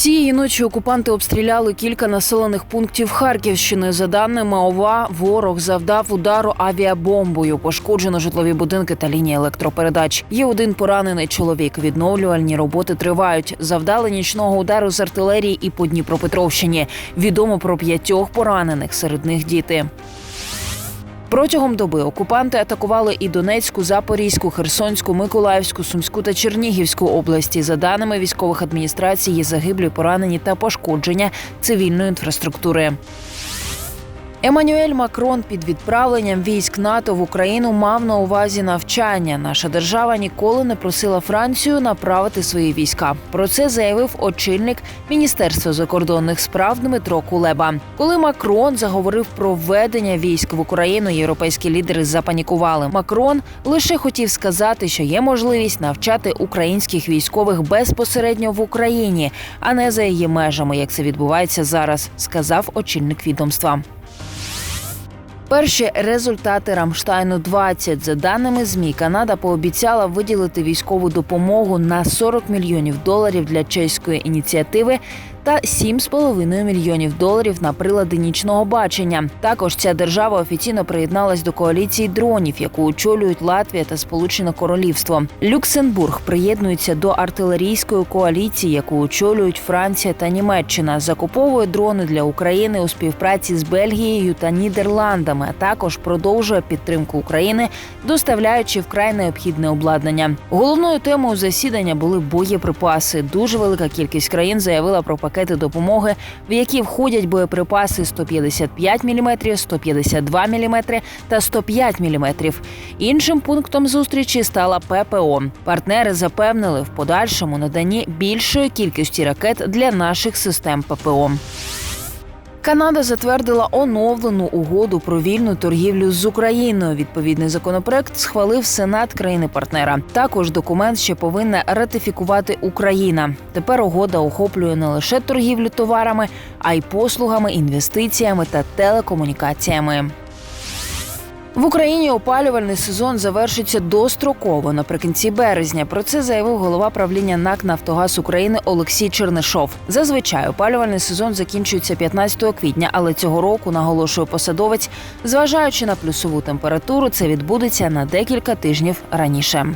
Цієї ночі окупанти обстріляли кілька населених пунктів Харківщини. За даними ОВА, ворог завдав удару авіабомбою. Пошкоджено житлові будинки та лінії електропередач. Є один поранений чоловік. Відновлювальні роботи тривають. Завдали нічного удару з артилерії і по Дніпропетровщині. Відомо про п'ятьох поранених, серед них діти. Протягом доби окупанти атакували і Донецьку, Запорізьку, Херсонську, Миколаївську, Сумську та Чернігівську області. За даними військових адміністрацій, є загиблі, поранені та пошкодження цивільної інфраструктури. Еммануель Макрон під відправленням військ НАТО в Україну мав на увазі навчання. Наша держава ніколи не просила Францію направити свої війська. Про це заявив очільник Міністерства закордонних справ Дмитро Кулеба. Коли Макрон заговорив про введення військ в Україну, європейські лідери запанікували. Макрон лише хотів сказати, що є можливість навчати українських військових безпосередньо в Україні, а не за її межами, як це відбувається зараз, сказав очільник відомства. Перші результати Рамштайну 20 за даними змі, Канада пообіцяла виділити військову допомогу на 40 мільйонів доларів для чеської ініціативи та 7,5 мільйонів доларів на прилади нічного бачення. Також ця держава офіційно приєдналась до коаліції дронів, яку очолюють Латвія та Сполучене Королівство. Люксембург приєднується до артилерійської коаліції, яку очолюють Франція та Німеччина. Закуповує дрони для України у співпраці з Бельгією та Нідерландами. а Також продовжує підтримку України, доставляючи вкрай необхідне обладнання. Головною темою засідання були боєприпаси. Дуже велика кількість країн заявила про пакети допомоги, в які входять боєприпаси 155 мм, 152 мм та 105 мм. Іншим пунктом зустрічі стала ППО. Партнери запевнили в подальшому наданні більшої кількості ракет для наших систем ППО. Канада затвердила оновлену угоду про вільну торгівлю з Україною. Відповідний законопроект схвалив Сенат країни-партнера. Також документ ще повинна ратифікувати Україна. Тепер угода охоплює не лише торгівлю товарами, а й послугами, інвестиціями та телекомунікаціями. В Україні опалювальний сезон завершиться достроково наприкінці березня. Про це заявив голова правління НАК Нафтогаз України Олексій Чернишов. Зазвичай опалювальний сезон закінчується 15 квітня, але цього року наголошує посадовець, зважаючи на плюсову температуру, це відбудеться на декілька тижнів раніше.